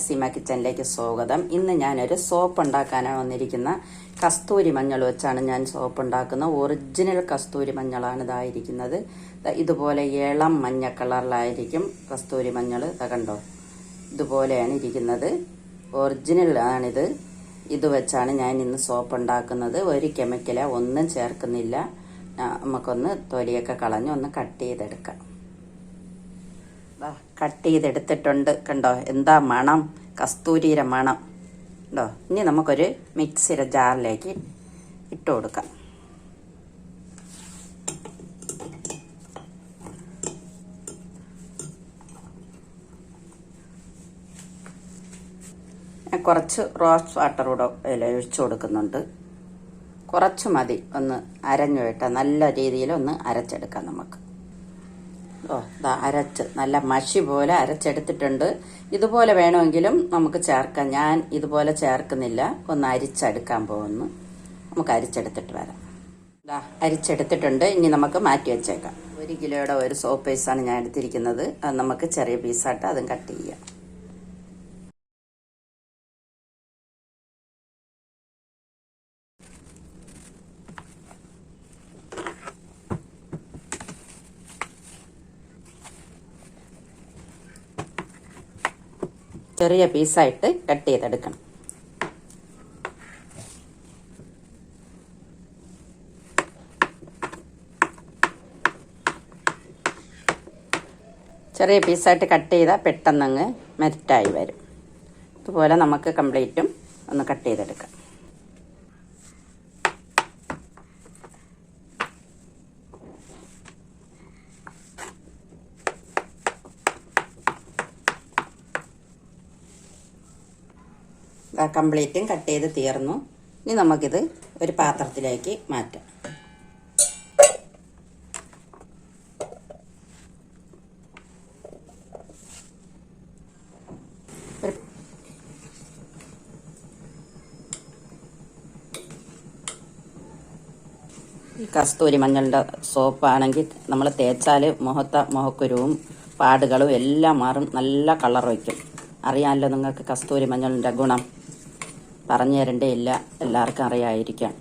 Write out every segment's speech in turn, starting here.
നസീമ കിച്ചണിലേക്ക് സ്വാഗതം. ഇന്ന് ഞാനൊരു സോപ്പ് ഉണ്ടാക്കാനാണ് വന്നിരിക്കുന്ന കസ്തൂരി മഞ്ഞൾ വെച്ചാണ് ഞാൻ സോപ്പ് ഉണ്ടാക്കുന്നത് ഒറിജിനൽ കസ്തൂരി മഞ്ഞളാണ് ഇതായിരിക്കുന്നത് ഇതുപോലെ ഇളം മഞ്ഞ കളറിലായിരിക്കും കസ്തൂരി മഞ്ഞൾ. കണ്ടോ? ഇതുപോലെയാണ് ഇരിക്കുന്നത്. ഒറിജിനൽ ആണിത്. ഇത് വെച്ചാണ് ഞാൻ ഇന്ന് സോപ്പ് ഉണ്ടാക്കുന്നത് ഒരു കെമിക്കല ഒന്നും ചേർക്കുന്നില്ല. നമുക്കൊന്ന് തൊലിയൊക്കെ കളഞ്ഞ് ഒന്ന് കട്ട് ചെയ്തെടുക്കാം. കട്ട് ചെയ്തെടുത്തിട്ടുണ്ട് കണ്ടോ? എന്താ മണം? കസ്തൂരിയുടെ മണം. കണ്ടോ? ഇനി നമുക്കൊരു മിക്സിയുടെ ജാറിലേക്ക് ഇട്ട് കൊടുക്കാം. കുറച്ച് റോസ് വാട്ടർ കൂടെ അതിൽ ഒഴിച്ചു കൊടുക്കുന്നുണ്ട്. കുറച്ച് മതി. ഒന്ന് അരഞ്ഞു വിട്ട നല്ല രീതിയിൽ ഒന്ന് അരച്ചെടുക്കാം നമുക്ക്. ഓ അരച്ച് നല്ല മഷി പോലെ അരച്ചെടുത്തിട്ടുണ്ട്. ഇതുപോലെ വേണമെങ്കിലും നമുക്ക് ചേർക്കാം. ഞാൻ ഇതുപോലെ ചേർക്കുന്നില്ല. ഒന്ന് അരിച്ചെടുക്കാൻ പോകുന്നു. നമുക്ക് അരിച്ചെടുത്തിട്ട് വരാം. ദാ അരിച്ചെടുത്തിട്ടുണ്ട്. ഇനി നമുക്ക് മാറ്റി വെച്ചേക്കാം. ഒരു കിലോയുടെ ഒരു സോപ്പ് പീസാണ് ഞാൻ എടുത്തിരിക്കുന്നത്. അത് നമുക്ക് ചെറിയ പീസായിട്ട് അതും കട്ട് ചെയ്യാം. ചെറിയ പീസായിട്ട് കട്ട് ചെയ്തെടുക്കണം. ചെറിയ പീസായിട്ട് കട്ട് ചെയ്താൽ പെട്ടെന്നങ്ങ് മെൽറ്റായി വരും. ഇതുപോലെ നമുക്ക് കംപ്ലീറ്റും ഒന്ന് കട്ട് ചെയ്തെടുക്കാം. കംപ്ലീറ്റും കട്ട് ചെയ്ത് തീർന്നു. ഇനി നമുക്കിത് ഒരു പാത്രത്തിലേക്ക് മാറ്റാം. ഈ കസ്തൂരി മഞ്ഞളുടെ സോപ്പാണെങ്കിൽ നമ്മൾ തേച്ചാൽ മുഖത്ത മുഖക്കുരുവും പാടുകളും എല്ലാം മാറും. നല്ല കളർ വയ്ക്കും. അറിയാമല്ലോ നിങ്ങൾക്ക് കസ്തൂരി മഞ്ഞളിന്റെ ഗുണം. പറഞ്ഞു തരണ്ടേ ഇല്ല എല്ലാവർക്കും അറിയായിരിക്കാം.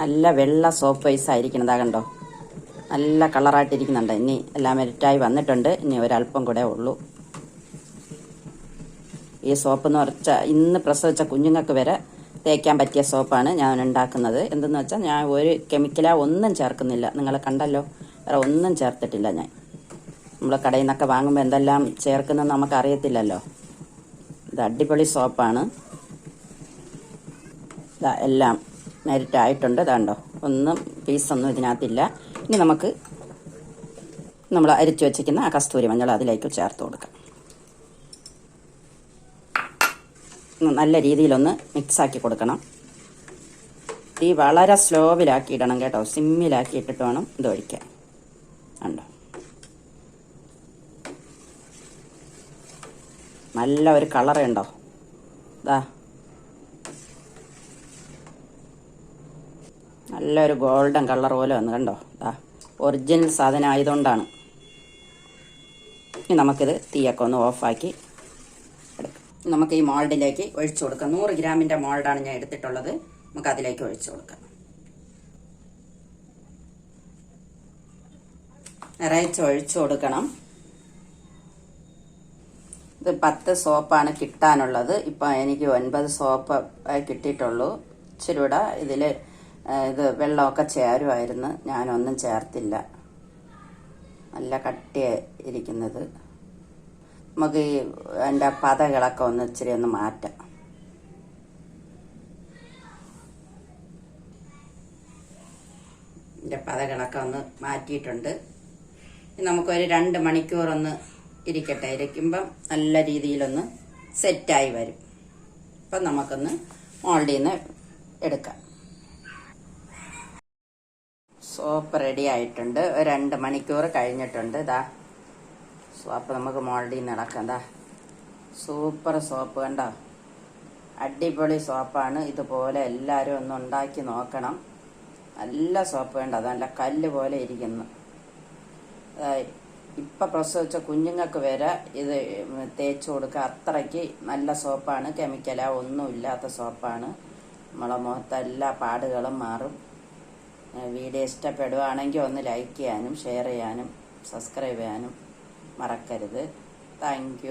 നല്ല വെള്ള സോപ്പ് പൈസ ആയിരിക്കുന്നതാ കണ്ടോ? നല്ല കളറായിട്ടിരിക്കുന്നുണ്ട്. ഇനി എല്ലാം മെരിറ്റായി വന്നിട്ടുണ്ട്. ഇനി ഒരല്പം കൂടെ ഉള്ളൂ. ഈ സോപ്പ് എന്ന് പറഞ്ഞ ഇന്ന് പ്രസവിച്ച കുഞ്ഞുങ്ങൾക്ക് വരെ തേക്കാൻ പറ്റിയ സോപ്പാണ് ഞാൻ ഉണ്ടാക്കുന്നത്. എന്തെന്ന് വെച്ചാൽ ഞാൻ ഒരു കെമിക്കലാ ഒന്നും ചേർക്കുന്നില്ല. നിങ്ങൾ കണ്ടല്ലോ? വേറെ ഒന്നും ചേർത്തിട്ടില്ല ഞാൻ. നമ്മൾ കടയിൽ നിന്നൊക്കെ വാങ്ങുമ്പോൾ എന്തെല്ലാം ചേർക്കുന്നത് നമുക്ക് അറിയത്തില്ലല്ലോ ഇത് അടിപൊളി സോപ്പാണ്. ഇതാ എല്ലാം മെരിറ്റായിട്ടുണ്ട് ഇതാണ്ടോ? ഒന്നും പീസൊന്നും ഇതിനകത്തില്ല. ഇനി നമുക്ക് നമ്മൾ അരിച്ചു വെച്ചിരിക്കുന്ന ആ കസ്തൂരി മഞ്ഞൾ അതിലേക്ക് ചേർത്ത് കൊടുക്കാം. നല്ല രീതിയിലൊന്ന് മിക്സാക്കി കൊടുക്കണം. തീ വളരെ സ്ലോവിലാക്കി ഇടണം കേട്ടോ. സിമ്മിലാക്കി ഇട്ടിട്ട് വേണം ഇത് ഒഴിക്കാൻ ഉണ്ടോ നല്ല ഒരു കളർ ഉണ്ടോ ഇതാ നല്ലൊരു ഗോൾഡൻ കളർ പോലെ വന്ന് കണ്ടോ? ഇതാ ഒറിജിനൽ സാധനം ആയതുകൊണ്ടാണ്. ഇനി നമുക്കിത് തീയൊക്കെ ഒന്ന് ഓഫാക്കി എടുക്കാം. നമുക്ക് ഈ മോൾഡിലേക്ക് ഒഴിച്ചു കൊടുക്കാം. നൂറ് ഗ്രാമിന്റെ മോൾഡാണ് ഞാൻ എടുത്തിട്ടുള്ളത്. നമുക്ക് അതിലേക്ക് ഒഴിച്ചു കൊടുക്കാം. നിറയിച്ച് ഒഴിച്ചു കൊടുക്കണം. പത്ത് സോപ്പാണ് കിട്ടാനുള്ളത്. ഇപ്പം എനിക്ക് ഒൻപത് സോപ്പ് കിട്ടിയിട്ടുള്ളൂ. ഇച്ചിരി ഇതിൽ ഇത് വെള്ളമൊക്കെ ചേരുമായിരുന്നു ഞാനൊന്നും ചേർത്തില്ല. നല്ല കട്ടി ഇരിക്കുന്നത്. നമുക്ക് ഈ എന്റെ പതകളൊക്കെ ഒന്ന് ഇച്ചിരി ഒന്ന് മാറ്റാം. എന്റെ പതകളൊക്കെ ഒന്ന് മാറ്റിയിട്ടുണ്ട്. നമുക്കൊരു രണ്ട് മണിക്കൂർ ഒന്ന് ഇരിക്കട്ടെ. ഇരിക്കുമ്പം നല്ല രീതിയിലൊന്ന് സെറ്റായി വരും. അപ്പം നമുക്കൊന്ന് മോൾഡിൽ നിന്ന് എടുക്കാം. സോപ്പ് റെഡി ആയിട്ടുണ്ട്. രണ്ട് മണിക്കൂർ കഴിഞ്ഞിട്ടുണ്ട്. ഇതാ സോപ്പ് നമുക്ക് മോൾഡിൽ നിന്ന് ഇളക്കാം. എന്താ സൂപ്പർ സോപ്പ് കണ്ടോ? അടിപൊളി സോപ്പാണ്. ഇതുപോലെ എല്ലാവരും ഒന്ന് ഉണ്ടാക്കി നോക്കണം. നല്ല സോപ്പ് വേണ്ട അത് നല്ല കല്ല് പോലെ ഇരിക്കുന്നു. ഇപ്പം പ്രസവിച്ച കുഞ്ഞുങ്ങൾക്ക് വരെ ഇത് തേച്ച് കൊടുക്കുക. അത്രയ്ക്ക് നല്ല സോപ്പാണ്. കെമിക്കല ഒന്നുമില്ലാത്ത സോപ്പാണ്. നമ്മളെ മുഖത്തെ എല്ലാ പാടുകളും മാറും. വീഡിയോ ഇഷ്ടപ്പെടുവാണെങ്കിൽ ഒന്ന് ലൈക്ക് ചെയ്യാനും ഷെയർ ചെയ്യാനും സബ്സ്ക്രൈബ് ചെയ്യാനും മറക്കരുത്. താങ്ക്